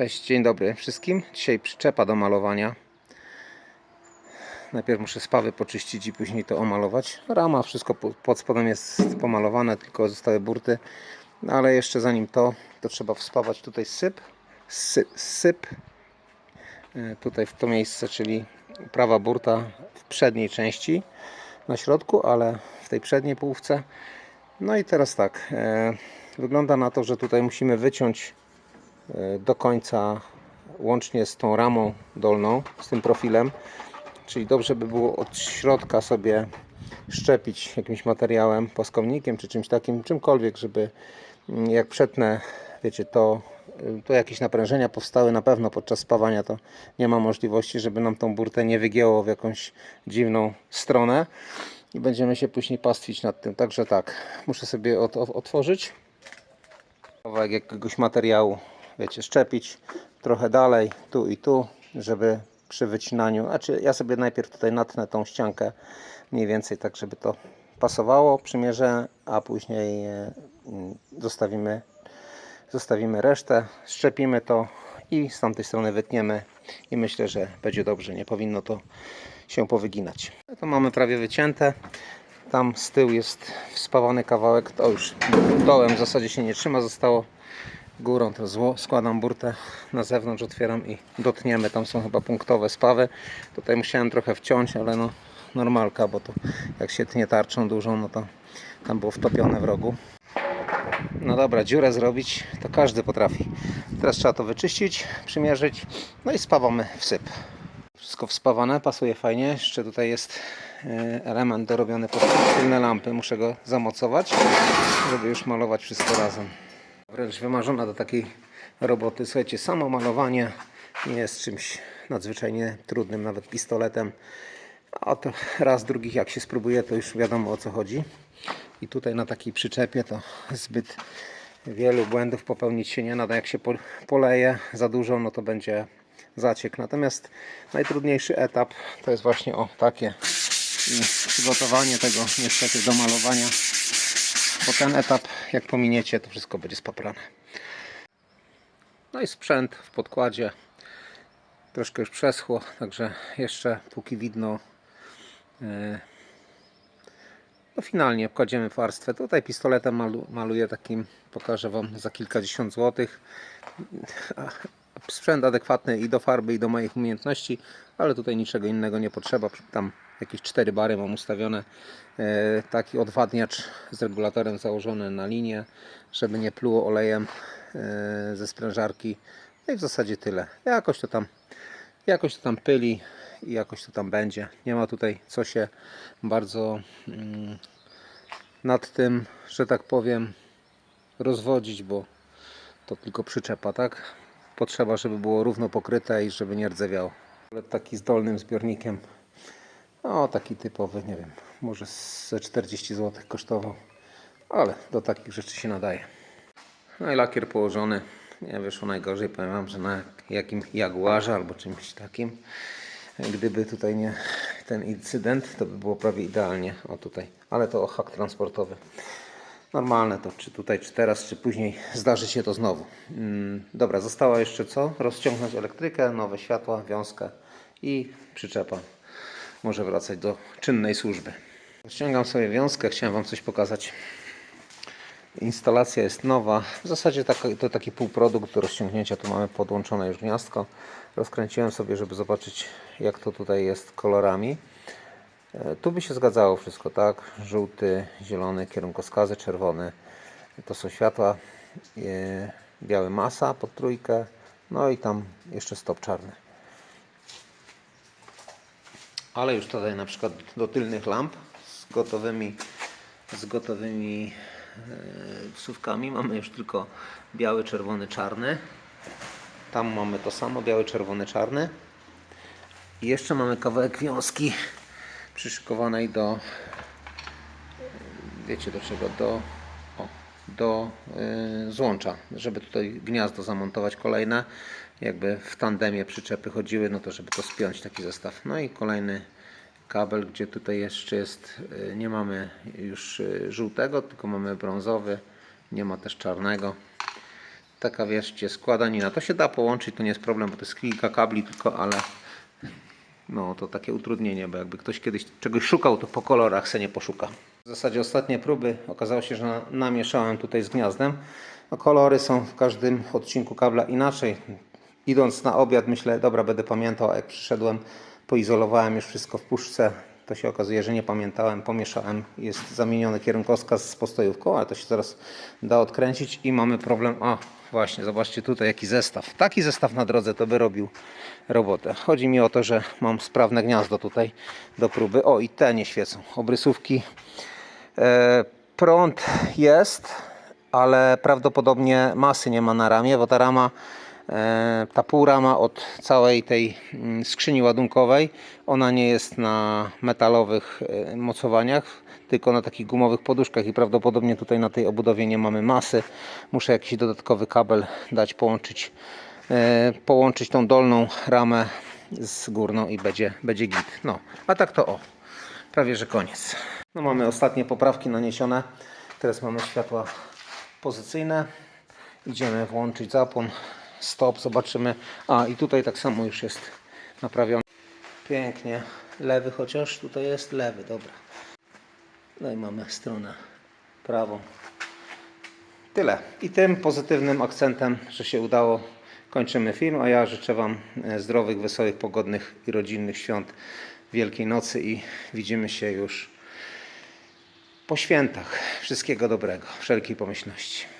Cześć, dzień dobry wszystkim. Dzisiaj przyczepa do malowania. Najpierw muszę spawy poczyścić i później to omalować. Rama, wszystko po- pod spodem jest pomalowane, tylko zostały burty. No ale jeszcze zanim to, to trzeba wspawać tutaj syp. Syp, syp. E, tutaj w to miejsce, czyli prawa burta w przedniej części na środku, ale w tej przedniej połówce. No i teraz tak, e, wygląda na to, że tutaj musimy wyciąć do końca łącznie z tą ramą dolną, z tym profilem. Czyli dobrze by było od środka sobie szczepić jakimś materiałem, płaskomnikiem czy czymś takim, czymkolwiek, żeby mm, jak przetnę, wiecie, to, y, to jakieś naprężenia powstały na pewno podczas spawania, to nie ma możliwości, żeby nam tą burtę nie wygięło w jakąś dziwną stronę i będziemy się później pastwić nad tym. Także tak, muszę sobie ot- ot- otworzyć kawałek jakiegoś materiału, wiecie, szczepić trochę dalej, tu i tu, żeby przy wycinaniu, znaczy ja sobie najpierw tutaj natnę tą ściankę mniej więcej tak, żeby to pasowało, przymierzę, a później e, mm, zostawimy, zostawimy resztę, szczepimy to i z tamtej strony wytniemy i myślę, że będzie dobrze, nie powinno to się powyginać. To mamy prawie wycięte. Tam z tyłu jest wspawany kawałek, to już dołem w zasadzie się nie trzyma, zostało górą to zło. Składam burtę na zewnątrz, otwieram i dotniemy. Tam są chyba punktowe spawy. Tutaj musiałem trochę wciąć, ale no normalka, bo to jak się tnie tarczą dużą, no to tam było wtopione w rogu. No dobra, dziurę zrobić to każdy potrafi. Teraz trzeba to wyczyścić, przymierzyć, no i spawamy w syp. Wszystko wspawane, pasuje fajnie. Jeszcze tutaj jest e, element dorobiony pod tylne lampy. Muszę go zamocować, żeby już malować wszystko razem. Wręcz wymarzona do takiej roboty. Słuchajcie, samo malowanie nie jest czymś nadzwyczajnie trudnym, nawet pistoletem. A to raz, drugi, jak się spróbuje, to już wiadomo o co chodzi. I tutaj na takiej przyczepie to zbyt wielu błędów popełnić się nie nada. Jak się po- poleje za dużo, no to będzie zaciek. Natomiast najtrudniejszy etap to jest właśnie o takie i przygotowanie tego niestety do malowania. Bo ten etap, jak pominiecie, to wszystko będzie spaprane. No i sprzęt w podkładzie. Troszkę już przeschło, także jeszcze póki widno e, no finalnie kładziemy warstwę. Tutaj pistoletem malu, maluję takim, pokażę Wam za kilkadziesiąt złotych. Sprzęt adekwatny i do farby, i do moich umiejętności, ale tutaj niczego innego nie potrzeba. Tam jakieś cztery bary mam ustawione. E, taki odwadniacz z regulatorem założony na linię, żeby nie pluło olejem e, ze sprężarki. No i w zasadzie tyle. Jakoś to tam, jakoś to tam pyli i jakoś to tam będzie. Nie ma tutaj co się bardzo mm, nad tym, że tak powiem, rozwodzić, bo to tylko przyczepa, tak? Potrzeba, żeby było równo pokryte i żeby nie rdzewiało. Ale taki z dolnym zbiornikiem, no taki typowy, nie wiem, może ze 40 zł kosztował, ale do takich rzeczy się nadaje. No i lakier położony, nie wyszło najgorzej, powiem Wam, że na jakim jaguarze albo czymś takim. Gdyby tutaj nie ten incydent, to by było prawie idealnie. O tutaj, ale to hak transportowy. Normalne to, czy tutaj, czy teraz, czy później zdarzy się to znowu. Mm, dobra, zostało jeszcze co? Rozciągnąć elektrykę, nowe światła, wiązkę i przyczepa może wracać do czynnej służby. Rozciągam sobie wiązkę, chciałem Wam coś pokazać. Instalacja jest nowa. W zasadzie taki, to taki półprodukt do rozciągnięcia. Tu mamy podłączone już gniazdko. Rozkręciłem sobie, żeby zobaczyć jak to tutaj jest kolorami. E, Tu by się zgadzało wszystko, tak? Żółty, zielony, kierunkowskazy, czerwony. To są światła. e, Biały masa pod trójkę. No i tam jeszcze stop czarny. Ale już tutaj na przykład do tylnych lamp z gotowymi, z gotowymi e, wsówkami mamy już tylko biały, czerwony, czarny. Tam mamy to samo, biały, czerwony, czarny. I jeszcze mamy kawałek wiązki przyszykowanej do wiecie do czego, do, o, do y, złącza, żeby tutaj gniazdo zamontować kolejne, jakby w tandemie przyczepy chodziły, no to żeby to spiąć taki zestaw. No i kolejny kabel, gdzie tutaj jeszcze jest, y, nie mamy już żółtego, tylko mamy brązowy, nie ma też czarnego. taka wierzcie składanina. To się da połączyć, to nie jest problem, bo to jest kilka kabli tylko, ale no to takie utrudnienie, bo jakby ktoś kiedyś czegoś szukał, to po kolorach se nie poszuka. W zasadzie ostatnie próby okazało się, że na- namieszałem tutaj z gniazdem. No, kolory są w każdym odcinku kabla inaczej. Idąc na obiad myślę, dobra, będę pamiętał, a jak przyszedłem, poizolowałem już wszystko w puszce. To się okazuje, że nie pamiętałem, pomieszałem. Jest zamieniony kierunkowskaz z postojówką, ale to się zaraz da odkręcić i mamy problem. A, właśnie, zobaczcie tutaj jaki zestaw. Taki zestaw na drodze to by robił robotę. Chodzi mi o to, że mam sprawne gniazdo tutaj do próby. O, i te nie świecą. Obrysówki. E, prąd jest, ale prawdopodobnie masy nie ma na ramie, bo ta rama, ta półrama od całej tej mm, skrzyni ładunkowej, ona nie jest na metalowych e, mocowaniach, tylko na takich gumowych poduszkach i prawdopodobnie tutaj na tej obudowie nie mamy masy. Muszę jakiś dodatkowy kabel dać, połączyć, e, połączyć tą dolną ramę z górną i będzie, będzie git. No, a tak to o prawie że koniec. No mamy ostatnie poprawki naniesione. Teraz mamy światła pozycyjne. Idziemy włączyć zapłon. Stop, zobaczymy. A i tutaj tak samo już jest naprawiony. Pięknie. Lewy chociaż tutaj jest lewy, dobra. No i mamy stronę prawą. Tyle. I tym pozytywnym akcentem, że się udało, kończymy film. A ja życzę Wam e, zdrowych, wesołych, pogodnych i rodzinnych świąt Wielkiej Nocy i widzimy się już po świętach. Wszystkiego dobrego, wszelkiej pomyślności.